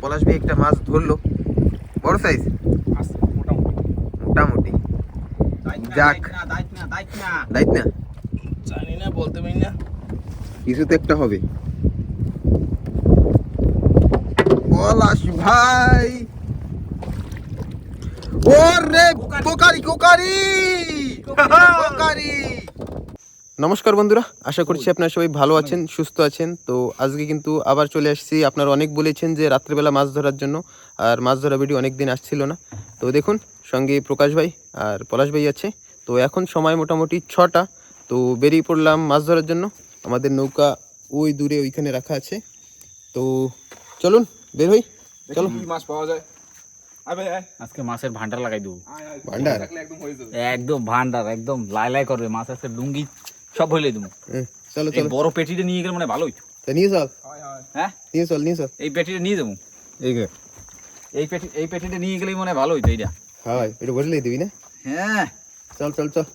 পলাশ ভাই একটা মাছ ধরলো। বড় সাইজ মোটামুটি। যাক। দায়িত্ব না জানি না বলতে পারি না। কিছু তো একটা হবে। পলাশ ভাই! ওরে কোকারি! কোকারি। কোকারি! নমস্কার বন্ধুরা আশা করছি আপনারা সবাই ভালো আছেন সুস্থ আছেন। তো আজকে কিন্তু আবার চলে আসছি আপনারা অনেক বলেছেন যে রাত্রেবেলা মাছ ধরার জন্য আর মাছ ধরা ভিডিও অনেক দিন আসছিল না। তো দেখুন সঙ্গে প্রকাশ ভাই আর পলাশ ভাই আছে। তো এখন সময় মোটামুটি ছটা তো বেরিয়ে পড়লাম মাছ ধরার জন্য। আমাদের নৌকা ওই দূরে ওইখানে রাখা আছে। তো চলুন বের হই চলো। মাছ পাওয়া যায়। আজকে মাছের ভান্ডার লাগাই দেবো। ভান্ডার? একদম ভান্ডার একদম লাই লাই করবে। মাছ আজকে লুঙ্গি সব হইলে দেবো। চলো চলো। বড় পেটিটা নিয়ে গেলে মানে ভালো হইতো নিয়ে চল। হয় হয়। হ্যাঁ? নিয়ে চল নিয়ে চল। এই পেটিটা নিয়ে যাব। এই। এই পেটি এই পেটিটা নিয়ে গেলেই মানে ভালো হইতো এইটা। হয় এটা বসলেই দিবি না? হ্যাঁ। চল চল চল।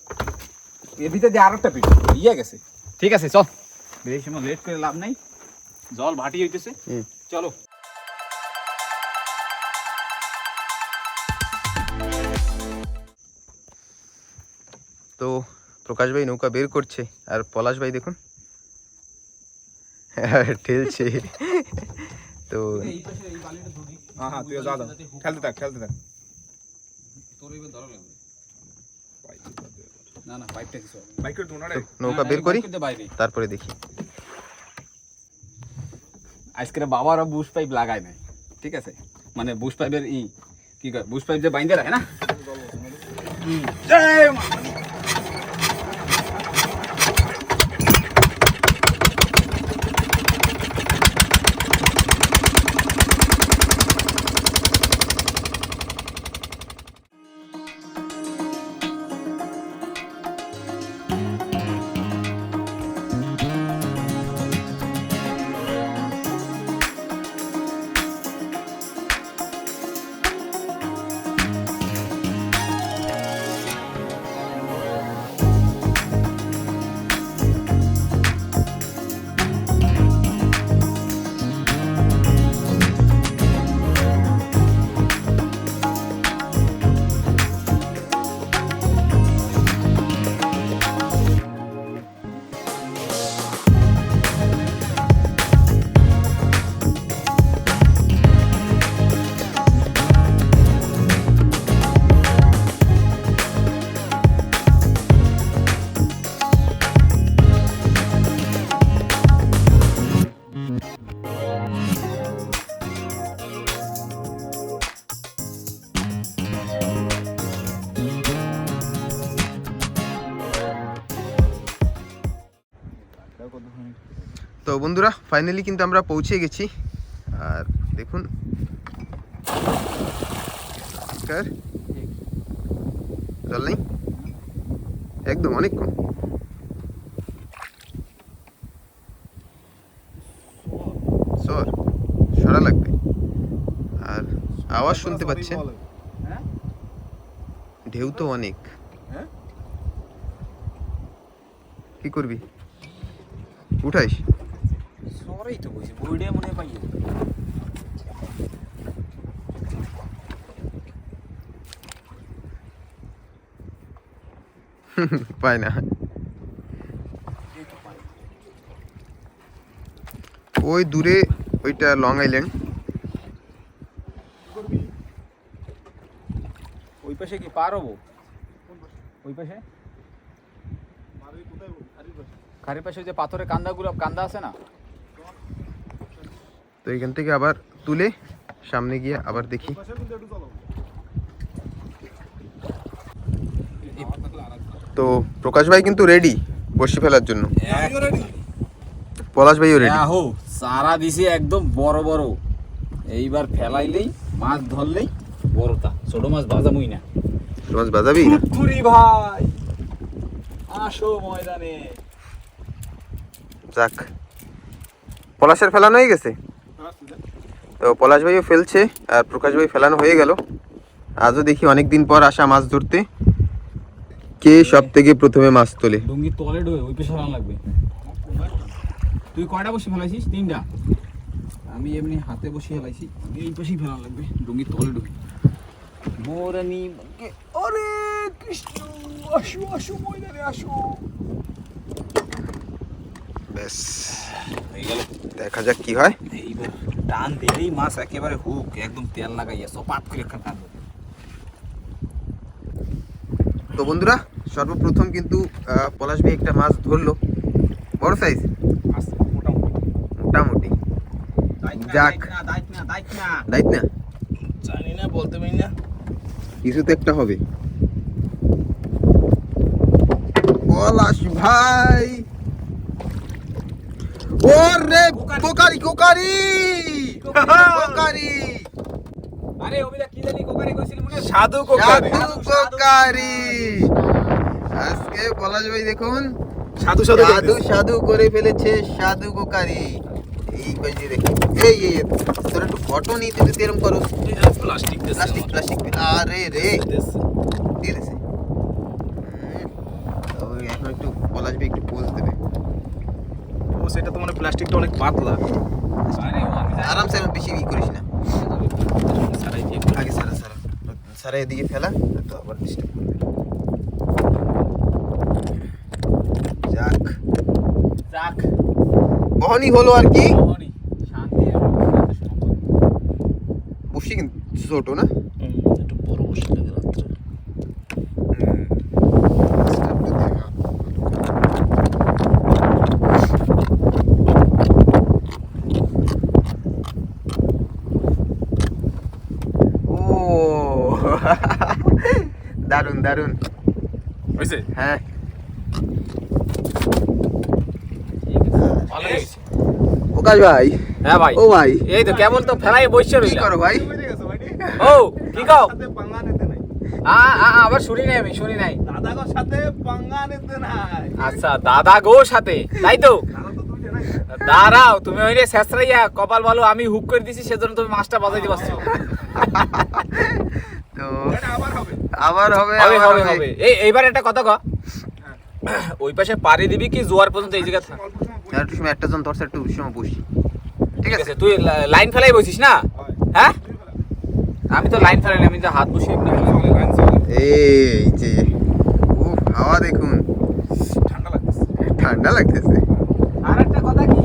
এর ভিতরে দিয়ে আরও একটা পেটি। ইয়ে গেছে। ঠিক আছে চল। বেশি সময় লেট করে লাভ নাই। জল ভাটি হইতেছে। চলো। তো প্রকাশ ভাই নৌকা বের করছে আর পলাশ ভাই দেখুন। ঠেলছে। তো হ্যাঁ হ্যাঁ নৌকা বের করি তারপরে দেখি। আজকে বাবারা বুশ পাইপ লাগায় নাই ঠিক আছে? মানে বুশ পাইপের ই কি কয় বুশ পাইপ যে বাইন্দে রাখে না? বন্ধুরা ফাইনালি কিন্তু আমরা পৌঁছে গেছি। আর দেখুন। জল নেই? একদম অনেকক্ষণ। সর সরা লাগবে। আর আওয়াজ শুনতে পাচ্ছেন? হ্যাঁ? ঢেউ তো অনেক। হ্যাঁ? কি করবি? উঠাইস? সরেই তো বলছি বইডে মনে হয় পাইয়ে পায় না। ওই দূরে ওইটা লং আইল্যান্ড ওই পাশে কি পার হব? ওই পাশে? খারির পাশে ওই যে পাথরের কান্দাগুলো কান্দা আছে না? তো এখান থেকে আবার তুলে সামনে গিয়ে আবার দেখি। তো প্রকাশ ভাই কিন্তু রেডি বসি ফেলার জন্য। পলাশ ভাইও রেডি হো সারা দিছে একদম বড় বড়। এইবার ফেলাইলেই মাছ ধরলেই বড়টা ছোট মাছ বাজামুই না। মাছ বাজাবি? কুরি ভাই আসো ময়দানে। যাক। পলাশের ফেলানো হয়ে গেছে? তো পলাশ ভাইও ফেলছে আর প্রকাশ ভাই ফেলানো হয়ে গেল। আজও দেখি অনেক দিন পর আসা মাছ ধরতে। কে সব থেকে প্রথমে মাছ তোলে? ডুঙ্গি তলে ডুবে ওই পেশা লাগবে। তুই কয়টা বসে ফেলাইছিস? তিনটা? আমি এমনি হাতে বসে ফেলাইছি। আমি এই পাশেই ফেলা লাগবে ডুঙ্গি তলে ঢুকি মোরানি আরে কৃষ্ণ আসো আসো ময়দানে আসো। ব্যাস। দেখা যাক কি হয়। এইবার টান দিলেই মাছ একেবারে হুক একদম তেল লাগাইয়া সপাত করে টান তো বন্ধুরা সর্বপ্রথম কিন্তু পলাশ ভাই একটা মাছ ধরলো। বড় সাইজ মোটামুটি। যাক। না জানি না বলতে পারি না। কিছু তো একটা হবে। পলাশ ভাই! ওরে কোকারি কোকারি! কোকারি। আরে অবিদা কি জানি কোকারি কইছিল মনে? সাধু সাধু কোকারি! আজকে পলাশ ভাই দেখুন সাধু সাধু সাধু সাধু করে ফেলেছে সাধু কোকারি। এই বাজি দেখি। এই এই তোর একটু ফটো নিতে তুই এরকম করো। প্লাস্টিক প্লাস্টিক প্লাস্টিক আরে রে। দিয়ে দিছে এখন একটু পলাশ ভাই একটু পোজ ও সেটা তো মানে প্লাস্টিকটা অনেক পাতলা। আমি আরামসে এখন বেশি ই করিস না। আগে সারা সারা। সারা এদিকে ফেলা তো আবার ডিস্টার্ব করবে যাক। যাক। বহনই হলো আর কি। মোহনি শান্তি এবং শান্তি সম্পর্ক। বসি কিন্তু ছোট না একটু বড় বসে লাগে রাত্রে ও দারুণ হয়েছে? হ্যাঁ। প্রকাশ ভাই। হ্যাঁ ভাই। ও ভাই। এই তো কেবল তো ফেলাই বসে কি রইলাম করো ভাই? ও কি কও সাথে পাঙ্গা নিতে নাই আ আ, আবার শুনি নাই আমি শুনি নাই। দাদাগোর সাথে পাঙ্গা নিতে নাই আচ্ছা দাদা গো সাথে তাই তো? দাদা তো দুইটা নাই দাঁড়াও তুমি ওই রে শেষরাইয়া কপাল ভালো আমি হুক করে দিছি সেজন্য তুমি মাছটা বাজাইতে পারছ। তো আবার হবে। আবার হবে হবে হবে হবে। এই এইবার একটা কথা ক। ওই পাশে পাড়ি দিবি কি জোয়ার পর্যন্ত এই জায়গা বসে আর একটু সময় একটা জন ধরছে একটু সময় বসি। ঠিক আছে? তুই লাইন ফেলাই বসিস না? হ্যাঁ? আমি তো লাইন ফেলাই আমি তো হাত চলে। এই যে ও হাওয়া দেখুন। ঠান্ডা লাগতেছে। ঠান্ডা লাগতেছে। আর একটা কথা কি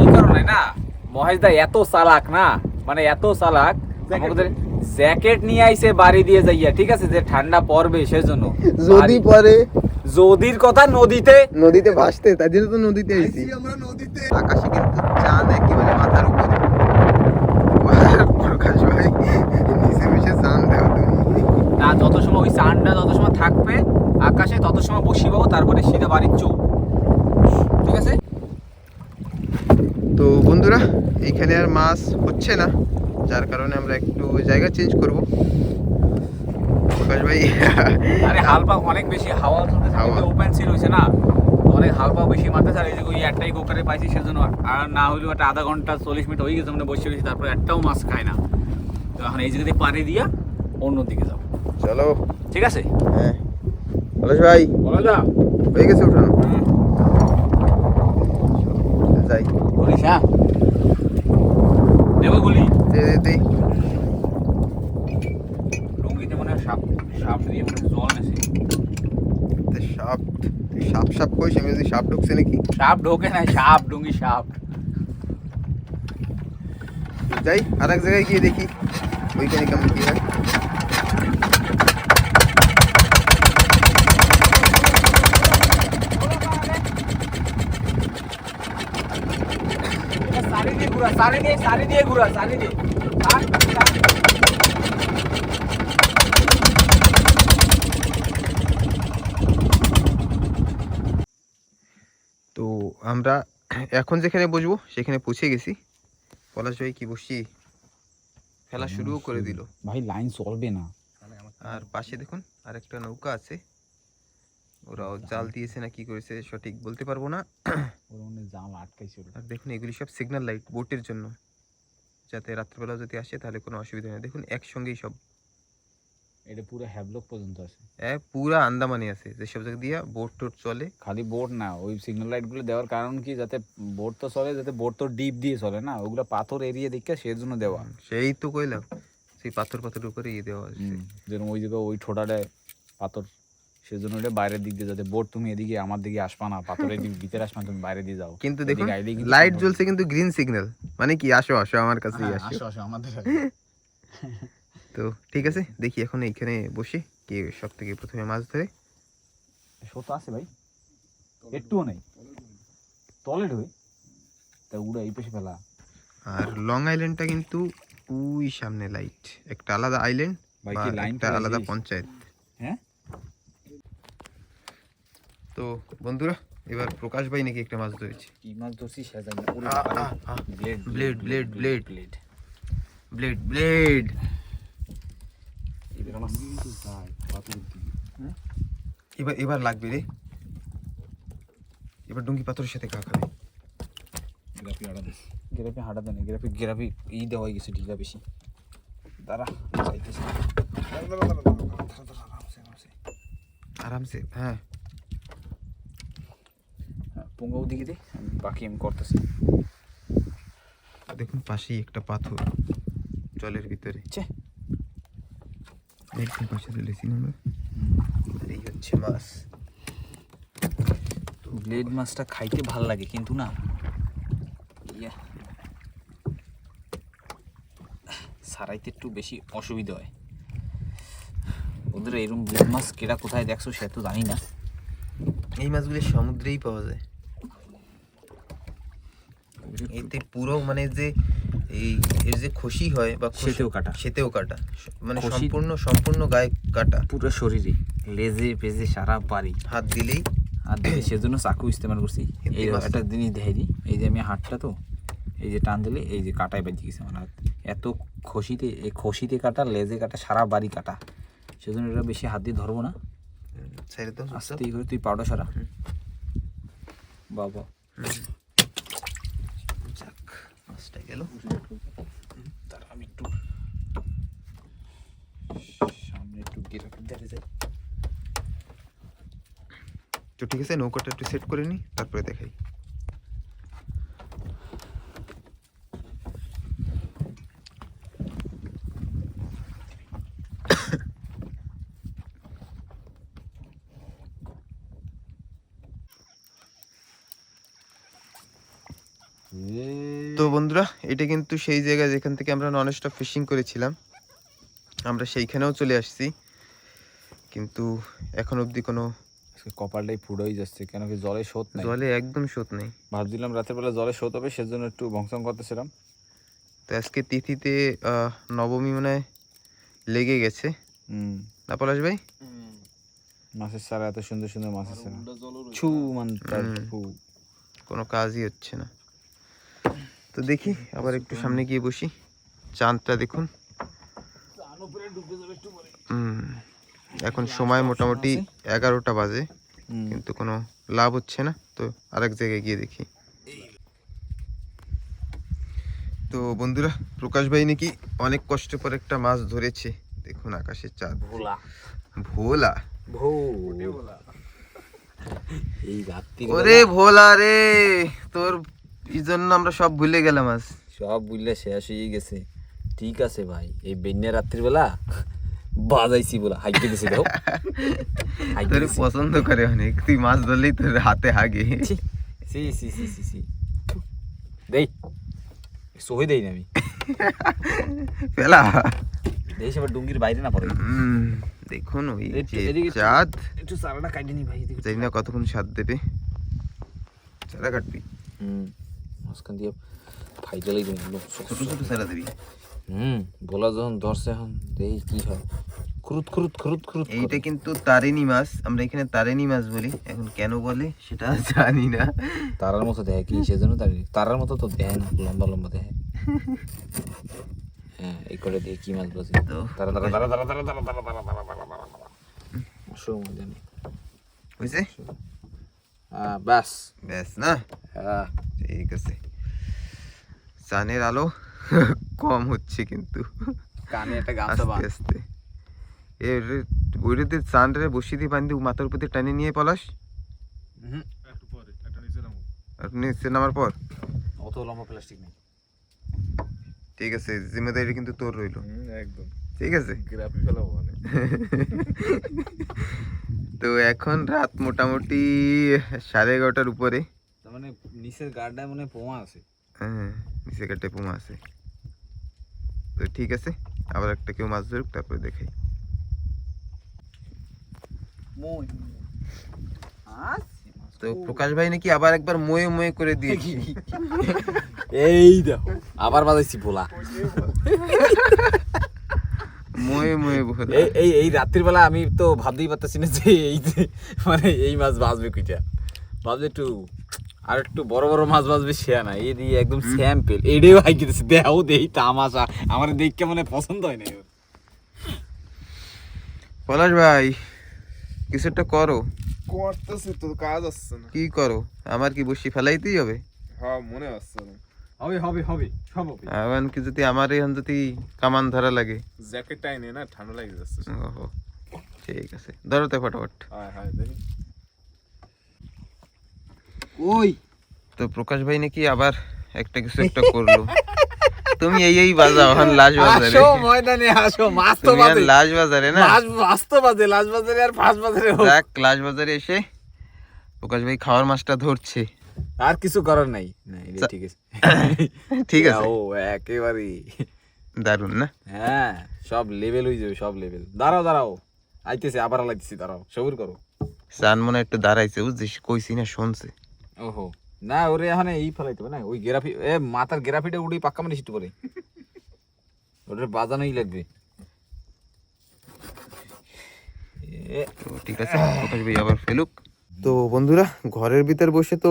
এই কারণে না মহেশ দা এত চালাক না? মানে এত চালাক আমাদের জ্যাকেট নিয়ে আইছে বাড়ি দিয়ে যাইয়া ঠিক আছে? যে ঠান্ডা পড়বে সেজন্য। যদি পরে যদির কথা নদীতে নদীতে ভাসতে তাই জন্য তো নদীতে আইছি। আমরা নদীতে আকাশে কিন্তু চাঁদ একেবারে মাথার উপরে। প্রকাশ ভাই নিচে বসে চাঁদ দেখো তুমি। না যত সময় ওই সানটা যত সময় থাকবে আকাশে তত সময় বসি পাবো তারপরে সিধা বাড়ির চোখ। ঠিক আছে? তো বন্ধুরা এইখানে আর মাছ হচ্ছে না। যার কারণে আমরা একটু জায়গা চেঞ্জ করব। প্রকাশ ভাই আরে হালপা অনেক বেশি হাওয়া চলতেছে হাওয়া। ওপেন সিল হয়েছে না? অনেক হালপা বেশি মারতেছে আর এই যে ওই একটাই কোকারে পাইছি সেজন্য আর না হলেও একটা আধা ঘণ্টা চল্লিশ মিনিট হয়ে গেছে আমরা বসে রয়েছি তারপরে একটাও মাছ খায় না। তো এখন এই জায়গাতে পাড়ি দিয়া অন্য দিকে যাব। চলো। ঠিক আছে? হ্যাঁ। ভাই বলো যা। হয়ে গেছে উঠানো। যাই। বলিস হ্যাঁ? গুলি দে দে দে লুঙ্গিতে মনে হয় সাপ সাপ দিয়ে মনে হয় জল নেছে তে সাপ তুই সাপ সাপ কইস আমি যদি সাপ ঢুকছে নাকি? সাপ ঢোকে না সাপ ডুঙ্গি সাপ যাই আর এক জায়গায় গিয়ে দেখি ওইখানে কেমন কি হয় সারি দিয়ে ঘুরা সারি দিয়ে সারি দিয়ে ঘুরা সারি দিয়ে। তো আমরা এখন যেখানে বসবো সেখানে পৌঁছে গেছি। পলাশ ভাই কি বসি খেলা শুরুও করে দিল। ভাই লাইন চলবে না। আর পাশে দেখুন আর একটা নৌকা আছে। ওরাও জাল দিয়েছে না কি করেছে সঠিক বলতে পারব না। জাল। আর দেখুন এগুলি সব সিগন্যাল লাইট বোটের জন্য। যাতে রাত্রেবেলা যদি আসে তাহলে কোনো অসুবিধা নেই। দেখুন একসঙ্গেই সব। এটা পুরো হ্যাভলক পর্যন্ত আছে। হ্যাঁ পুরা আন্দামানি আছে। যেসব জায়গা দিয়ে বোট টোট চলে। খালি বোট না ওই সিগন্যাল লাইটগুলো দেওয়ার কারণ কি? যাতে বোট তো চলে যাতে বোট তো ডিপ দিয়ে চলে না? ওগুলো পাথর এরিয়া দেখে সেই জন্য দেওয়া। সেই তো কইলাম। সেই পাথর পাথরের উপরে ইয়ে দেওয়া যেরকম ওই জায়গায় ওই ঠোঁটাটায় পাথর সেজন্য ওটা বাইরের দিক দিয়ে যাতে বোট তুমি এদিকে আমার দিকে আসবা না পাথরের দিক ভিতরে আসবা তুমি বাইরে দিয়ে যাও। কিন্তু দেখুন লাইট জ্বলছে কিন্তু গ্রিন সিগন্যাল মানে কি আসো আসো আমার কাছেই হ্যাঁ, আসো। আসো আমাদের তো ঠিক আছে দেখি এখন এইখানে বসে কে সব থেকে প্রথমে মাছ ধরে। সত্য আছে ভাই। একটুও নেই। তলে ঢুই। তা উড়ে এই পেশে ফেলা। আর লং আইল্যান্ডটা কিন্তু ওই সামনে লাইট একটা আলাদা আইল্যান্ড বা একটা আলাদা পঞ্চায়েত। হ্যাঁ? তো বন্ধুরা এবার প্রকাশ ভাই নাকি একটা মাছ ধরেছে। কি মাছ ধরছি সে জানি। Blade Blade, blade, blade. Blade blade blade এবার এবার এবার লাগবে রে। এবার ডুঙ্গি পাথরের সাথে কা খাবে? গ্রাফি হাঁটা দিস গ্রাফি হাঁটা দেন গ্রাফি গ্রাফি ই দেওয়া হয়ে গেছে ঢিলা বেশি। দাঁড়া চাইতেছি। আরামসে হ্যাঁ। পোঙ্গাও দিকে দে আমি বাকি আমি করতেছি। দেখুন পাশেই একটা পাথর জলের ভিতরে। একদম পাশে তুলেছি না আমরা। আর এই হচ্ছে মাছ। ব্লেড মাছটা খাইতে ভালো লাগে কিন্তু না। ইয়া। সারাইতে একটু বেশি অসুবিধা হয়। ওদের এরকম ব্লেড মাছ কেরা কোথায় দেখছ সে তো জানি না। এই মাছগুলি সমুদ্রেই পাওয়া যায়। এতে পুরো মানে যে এই এর যে খসি হয় বা সেতেও কাটা। সেতেও কাটা। মানে সম্পূর্ণ সম্পূর্ণ গায়ে কাটা। পুরো শরীরে লেজে পেজে সারা বাড়ি। হাত দিলেই আর দেখি সেজন্য চাকু ইস্তেমাল করছি। এই। একটা জিনিস দেখাই দিই। এই যে আমি হাতটা তো এই যে টান দিলে এই যে কাটায় বেঁধে গেছে আমার হাত। এত খসিতে এই খসিতে কাটা লেজে কাটা সারা বাড়ি কাটা। সেজন্য এটা বেশি হাত দিয়ে ধরবো না। ছেড়ে দাও আস্তে করে তুই পাউডার সারা। বাবা। মাছটা গেল। তার আমি একটু সামনে একটু গেরাপি ধরে যাই। তো ঠিক আছে নৌকাটা একটু সেট করে নিই তারপরে দেখাই। তো বন্ধুরা এটা কিন্তু সেই জায়গা যেখান থেকে আমরা নন স্টপ ফিশিং করেছিলাম। আমরা সেইখানেও চলে আসছি। কিন্তু এখন অবধি কোনো কপালটাই ফুড়োই যাচ্ছে কেন কি জলে স্রোত নাই? জলে একদম স্রোত নেই। ভাবছিলাম রাতের বেলা জলে স্রোত হবে সেজন্য একটু ভংসং করতেছিলাম। তো আজকে তিথিতে নবমী মনে লেগে গেছে। হুম। না পলাশ ভাই? মাছের সারা এত সুন্দর সুন্দর মাছের সারা ছু মান। কোনো কাজই হচ্ছে না। তো দেখি আবার একটু সামনে গিয়ে বসি। চাঁদটা দেখুন। এখন সময় মোটামুটি এগারোটা বাজে কিন্তু কোনো লাভ হচ্ছে না। তো আরেক জায়গায় গিয়ে দেখি। তো বন্ধুরা প্রকাশ ভাই নাকি অনেক কষ্ট করে একটা মাছ ধরেছে। দেখুন আকাশের চাঁদ। ভোলা। ভোলা? ভো এই ওরে ভোলা রে তোর এই জন্য আমরা সব ভুলে গেলাম আজ। সব বুঝলে শেষ হয়ে গেছে। ঠিক আছে ভাই এই বেন্যা রাত্রির বেলা বাজাইছি বলা হাইকে দিছি দাও তোর পছন্দ করে অনেক তুই মাছ ধরলেই তোর হাতে হাগে। সি সি সি সি সি দেই সহি দেই না আমি। পেলা। দেই সবার ডুঙ্গির বাইরে না পড়ে। দেখুন ওই চাঁদ। একটু সারাটা কাটি নি ভাই জানি না কতক্ষণ স্বাদ দেবে। সারা কাটবি। হুম। মাঝখান দিয়ে ফাইটালেই দিন একদম হুম বলা যখন ধরছে এখন কি হয় খুরুত খুরুত খুরুত খুরুত এইটা কিন্তু তারেনি মাছ আমরা এখানে তারেনি মাছ বলি এখন কেন বলে সেটা জানি না তারার মতো দেখে কি সেজন্য তার তারার মতো তো দেখে না লম্বা লম্বা দেখে হ্যাঁ এই করে দিয়ে কি মাছ তো তারা তারা তারা তারা তারা তারা তারা তারা তারা তারা তারা তারা আসো মজা নেই বুঝছে হ্যাঁ ব্যাস ব্যাস না হ্যাঁ ঠিক আছে চানের আলো কম হচ্ছে কিন্তু। কানে একটা গামছা আস্তে বাঁধ। আস্তে। এ ওইটাতে চান রে বসি দিয়ে বান্ধি মাথার উপর টানে নিয়ে পলাশ। একটু পরে নিচে নামো। নিচে নামার পর। অত লম্বা প্লাস্টিক নেই। ঠিক আছে জিম্মেদারি কিন্তু তোর রইল। একদম। ঠিক আছে। গ্রাফি ফেলাবো মানে। তো এখন রাত মোটামুটি সাড়ে এগারোটার উপরে। তার মানে নিচের গার্ডটায় মনে হয় পোমা আছে। হ্যাঁ নিচে কাটে পুমা আছে। তো ঠিক আছে আবার একটা কেউ মাছ ধরুক তারপরে দেখাই। তো প্রকাশ ভাই নাকি আবার একবার ময়ে ময়ে করে দিয়েছি। এই দেখো আবার বাজাইছি ভোলা। ময়ে ময়ে বলে এই এই এই রাত্রির বেলা আমি তো ভাবতেই পারতেছি না যে এই মানে এই মাছ বাঁচবে কুইটা। ভাবছি একটু আর একটু বড় বড় মাছ বাঁচবে সে না এই দিয়ে একদম স্যাম্পেল এটাও হাই গেছে দেও দেই তামাশা আমার দেখকে মানে পছন্দ হয় না পলাশ ভাই কিছু একটা করো। করতেছি তো কাজ আসছে না। কি করো? আমার কি বসি ফেলাইতেই হবে? হ্যাঁ মনে আসছে না। হবে হবে হবে সব হবে। এখন কি যদি আমার এখন যদি কামান ধরা লাগে? জ্যাকেটটা এনে না ঠান্ডা লাগে যাচ্ছে। ওহো ঠিক আছে ধরো তো ফটাফট। হায় হায় দেখি। ওই। তো প্রকাশ ভাই নাকি আবার একটা কিছু একটা করল। তুমি এই এই বাজাও এখন লাশ বাজারে। আসো ময়দানে আসো মাছ তো তুমি আর বাজে। লাশ বাজারে না? মাছ মাছ তো বাজে লাশ বাজারে আর ফাঁস বাজারে হোক। যাক লাশ বাজারে এসে প্রকাশ ভাই খাওয়ার মাছটা ধরছে। আর কিছু করার নাই। না এটা ঠিক আছে। ঠিক আছে। ও একেবারে দারুণ না? হ্যাঁ সব লেভেল হয়ে যাবে সব লেভেল দাঁড়াও দাঁড়াও। আইতেছে আবার লাগতেছি দাঁড়াও। সবুর করো। চান মনে একটু দাঁড়াইছে বুঝছিস? কইছি না শুনছে। ওহো। না ওরে এখানে এই ফেলাইতে হবে না? ওই গেরাফি এ মাথার গেরাফিটা উড়ি পাক্কা মানে সিট পরে। ওটা বাজানোই লাগবে। তো ঠিক আছে প্রকাশ ভাই আবার ফেলুক। তো বন্ধুরা ঘরের ভিতর বসে তো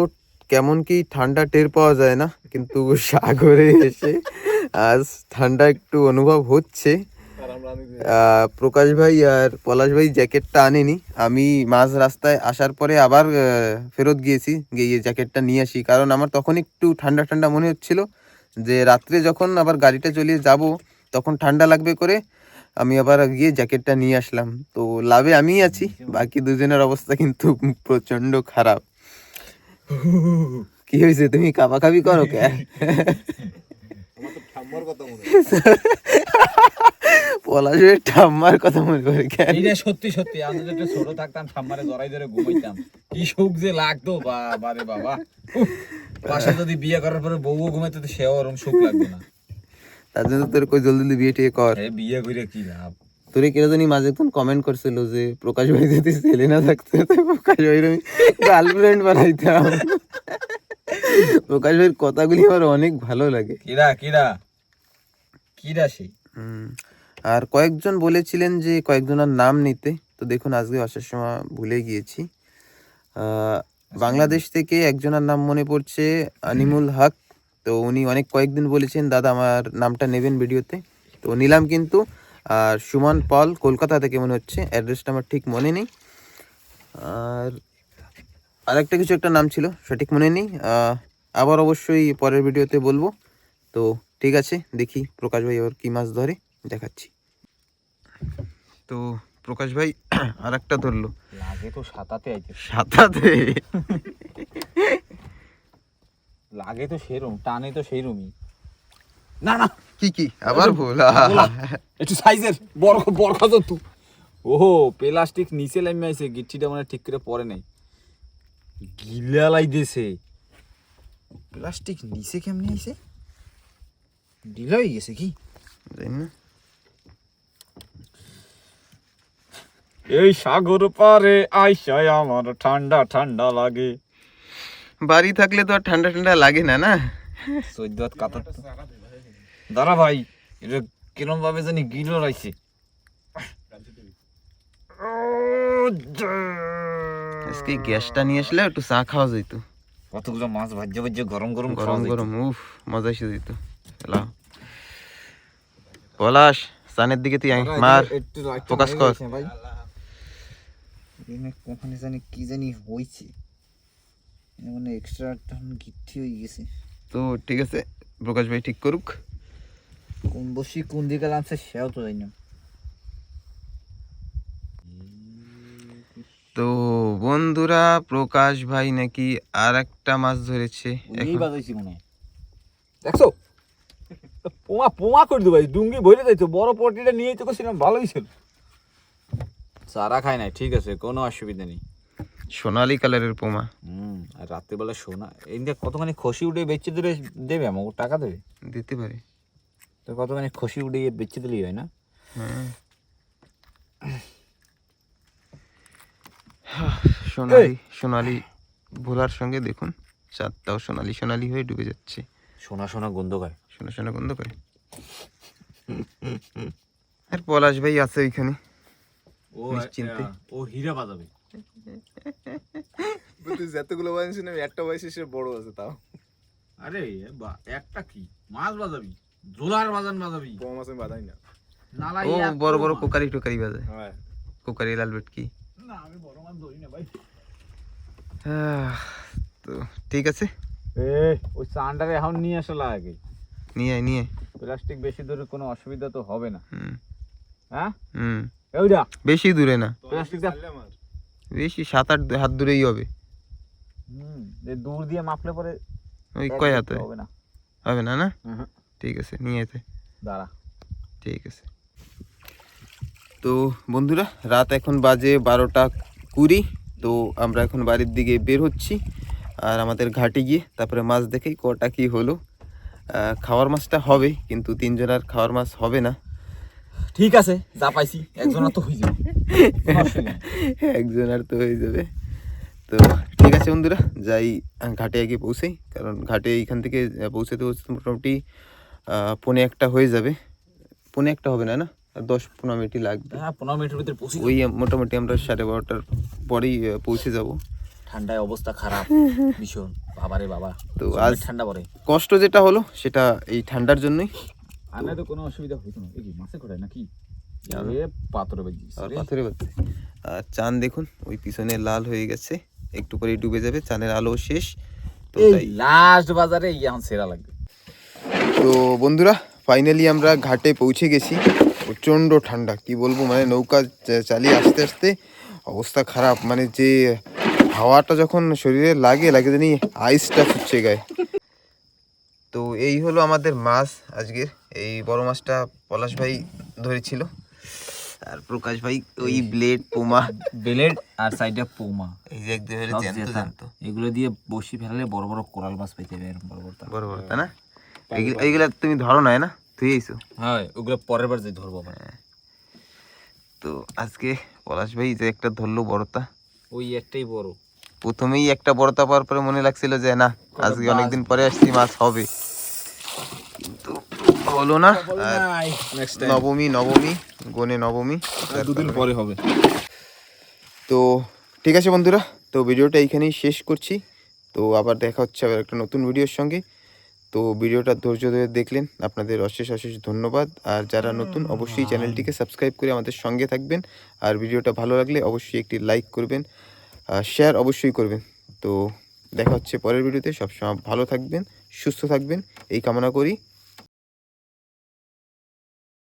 কেমন কি ঠান্ডা টের পাওয়া যায় না কিন্তু সাগরে এসে আজ ঠান্ডা একটু অনুভব হচ্ছে। আমি প্রকাশ ভাই আর পলাশ ভাই জ্যাকেটটা আনেনি। আমি মাঝ রাস্তায় আসার পরে আবার ফেরত গিয়েছি, গিয়ে জ্যাকেটটা নিয়ে আসি। কারণ আমার তখন একটু ঠান্ডা ঠান্ডা মনে হচ্ছিল যে রাত্রে যখন আবার গাড়িটা চলিয়ে যাব, তখন ঠান্ডা লাগবে করে আমি আবার গিয়ে জ্যাকেটটা নিয়ে আসলাম। তো লাভে আমিই আছি, বাকি দুজনের অবস্থা কিন্তু প্রচণ্ড খারাপ। কি হয়েছে? তুমি কাবাকাবি করো কে? আমার ঠাম্মার কথা মনে ঠাম্মার মনে করে কেন? এইটা সত্যি সত্যি আমি ছোট থাকতাম সামনে জড়াই ধরে ঘুমাইতাম। কি সুখ যে লাগতো বাবা রে বাবা। যদি বিয়ে করার পরে বউও ঘুমাইতো তো সেও ওরম সুখ লাগবে না। তার জন্য তোর কই জলদি জলদি বিয়ে টিয়ে কর। এ বিয়ে করে কি লাভ? তোরে কেউ জানি মাঝে একজন কমেন্ট করছিল যে প্রকাশ ভাই যদি ছেলে না থাকতো প্রকাশ ভাইয়ের আমি গার্লফ্রেন্ড বানাইতাম। প্রকাশ ভাইয়ের কথাগুলি আমার অনেক ভালো লাগে। কিরা কিরা? আর কয়েকজন বলেছিলেন যে কয়েকজনের নাম নিতে তো দেখুন আজকে আসার সময় ভুলে গিয়েছি। বাংলাদেশ থেকে একজনের নাম মনে পড়ছে আনিমুল হক তো উনি অনেক কয়েকদিন বলেছেন দাদা আমার নামটা নেবেন ভিডিওতে। তো নিলাম কিন্তু আর সুমন পল কলকাতা থেকে মনে হচ্ছে অ্যাড্রেসটা আমার ঠিক মনে নেই। আর আরেকটা কিছু একটা নাম ছিল সঠিক মনে নেই। আবার অবশ্যই পরের ভিডিওতে বলব। তো ঠিক আছে দেখি প্রকাশ ভাই ওর কি মাছ ধরে দেখাচ্ছি। তো প্রকাশ ভাই আর একটা ধরলো। লাগে তো সাতাতে আইতে সাঁতাতে? লাগে তো সেরম টানে তো সেইরমই। না না কি কি? আবার ভুল। একটু সাইজের বড় বড় তো। ওহো প্লাস্টিক নিচে লাইমে আইছে গিট্টিটা মানে ঠিক করে পড়ে নাই। গিলা লাই দিয়েছে প্লাস্টিক নিচে কেমনে আইছে? ঢিলা হয়ে গেছে কি? না। এই সাগর পারে আইসায় আমার ঠান্ডা ঠান্ডা লাগে। বাড়ি থাকলে তো আর ঠান্ডা ঠান্ডা লাগে না না? সৈদ্য কাতার দাঁড়া ভাই এটা কিরম ভাবে জানি গিলো রাইছে আজকে গ্যাসটা নিয়ে আসলে একটু চা খাওয়া যেত কতগুলো মাছ ভাজ্য ভাজ্য গরম গরম গরম গরম উফ মজা এসে যেত পলাশ সানের দিকে তুই মার ফোকাস কর। জানি কি জানি হইছে মানে এক্সট্রা গিট্টি হয়ে গেছে। তো ঠিক আছে প্রকাশ ভাই ঠিক করুক। কোন বসি কোন দিকে সেও তো জানি না। তো বন্ধুরা প্রকাশ ভাই নাকি আর একটা মাছ ধরেছে। দেখছ? পোমা পোমা করে দেবো ডুঙ্গি ভরে যাইতো বড় পটিটা নিয়ে তো করছিলাম ভালোই ছিল। সারা খায় নাই ঠিক আছে কোনো অসুবিধা নেই। সোনালী কালারের পোমা হুম আর রাত্রেবেলা শোনা এই দিয়ে কতখানি খসি উঠে বেচে দিলে দেবে আমাকে টাকা দেবে? দিতে পারে। তো কতখানি খসি উঠে বেচে দিলেই হয় না? হ্যাঁ। সোনালি সোনালি ভোলার সঙ্গে দেখুন চাঁদটাও সোনালি সোনালি হয়ে ডুবে যাচ্ছে। সোনা সোনা গন্ধ খায়। শোনা শোনা বন্ধ করে। আর পলাশ ভাই আছে ওইখানে। ও নিশ্চিন্তে। ও হীরা বাজাবে। তুই যতগুলো বানিয়েছিস না একটা বয়সে সে বড় আছে তাও। আরে বা- একটা কি? মাছ বাজাবি? জোলার বাজান বাজাবি? মাছ আমি বাঁধাই না। নালাই ও বড় বড় কোকারি টোকারি বাজে হ্যাঁ। কোকারি লাল ভেটকি না আমি বড় মাছ ধরি না ভাই। আহ, তো ঠিক আছে। এ ওই চান্ডারে এখন নিয়ে আসা লাগে। নিয়ে নিয়ে প্লাস্টিক বেশি দূরে কোনো অসুবিধা তো হবে না। হ্যাঁ? হুম। ওইটা বেশি দূরে না। প্লাস্টিক দা চাইলে আমার বেশি সাত আট হাত দূরেই হবে। হুম দূর দিয়ে মাপলে পরে ওই কয় হাতে? হবে না। হবে না না। ঠিক আছে নিয়ে যেতে দাঁড়া। ঠিক আছে। তো বন্ধুরা রাত এখন বাজে বারোটা কুড়ি। তো আমরা এখন বাড়ির দিকে বের হচ্ছি। আর আমাদের ঘাটে গিয়ে তারপরে মাছ দেখেই কটা কি হলো। খাওয়ার মাছটা হবে কিন্তু তিনজনের খাওয়ার মাছ হবে না। ঠিক আছে যা পাইছি একজনের তো হয়ে যাবে। কোনো অসুবিধা নেই। একজন আর তো হয়ে যাবে। তো ঠিক আছে বন্ধুরা যাই ঘাটে আগে পৌঁছাই কারণ ঘাটে এইখান থেকে পৌঁছাতে পৌঁছাতে মোটামুটি পনে একটা হয়ে যাবে। পনে একটা হবে না না? আর দশ পনেরো মিনিটই লাগবে। হ্যাঁ পনেরো মিনিটের ভিতরে পৌঁছে ওই মোটামুটি আমরা সাড়ে বারোটার পরেই পৌঁছে যাব। ঠান্ডায় অবস্থা খারাপ। ভীষণ। বাবারে বাবা। তো আজ- ঠান্ডা পড়ে। কষ্ট যেটা হলো সেটা এই ঠান্ডার জন্যই। আর তো কোনো অসুবিধা হইতো না। এই কি মাছে করে নাকি? পাথরে আর পাথরে আর চাঁদ দেখুন ওই পিছনে লাল হয়ে গেছে। একটু পরেই ডুবে যাবে চাঁদের আলো শেষ। তো এই লাস্ট বাজারে এখন সেরা লাগবে। তো বন্ধুরা ফাইনালি আমরা ঘাটে পৌঁছে গেছি। প্রচণ্ড ঠান্ডা। কি বলব মানে নৌকা চা- চালিয়ে আস্তে আস্তে অবস্থা খারাপ। মানে যে হাওয়াটা যখন শরীরে লাগে লাগে জানি আইসটা ফুটছে গায়ে। তো এই হলো আমাদের মাছ আজকের। এই বড় মাছটা পলাশ ভাই ধরেছিল। আর প্রকাশ ভাই ওই ব্লেড পোমা বেলেট আর সাইডে পোমা এই যে একদম জ্যান্ত জ্যান্ত। এগুলো দিয়ে বসি ফেলালে বড় বড় কোরাল মাছ পেতে যাবে এরকম বড় বড় তা। বড় বড় তাই না? এইগুলা তুমি ধরো না না? তুই এইছো হ্যাঁ ওগুলো পরের বার যে ধরবো আবার। তো আজকে পলাশ ভাই যে একটা ধরলো বড়তা ওই একটাই বড়। প্রথমেই একটা বড়তা পাওয়ার পরে মনে লাগছিল যে না আজকে অনেকদিন পরে আসছি মাছ হবে। কিন্তু হলো না। নবমী নবমী গনে নবমী দুদিন পরে হবে। তো ঠিক আছে বন্ধুরা তো ভিডিওটা এইখানেই শেষ করছি। তো আবার দেখা হচ্ছে আবার একটা নতুন ভিডিওর সঙ্গে। তো ভিডিওটা ধৈর্য ধরে দেখলেন আপনাদের অশেষ অশেষ ধন্যবাদ। আর যারা নতুন অবশ্যই চ্যানেলটিকে সাবস্ক্রাইব করে আমাদের সঙ্গে থাকবেন। আর ভিডিওটা ভালো লাগলে অবশ্যই একটি লাইক করবেন। শেয়ার অবশ্যই করবেন। তো দেখা হচ্ছে পরের ভিডিওতে সবসময় ভালো থাকবেন, সুস্থ থাকবেন। এই কামনা করি।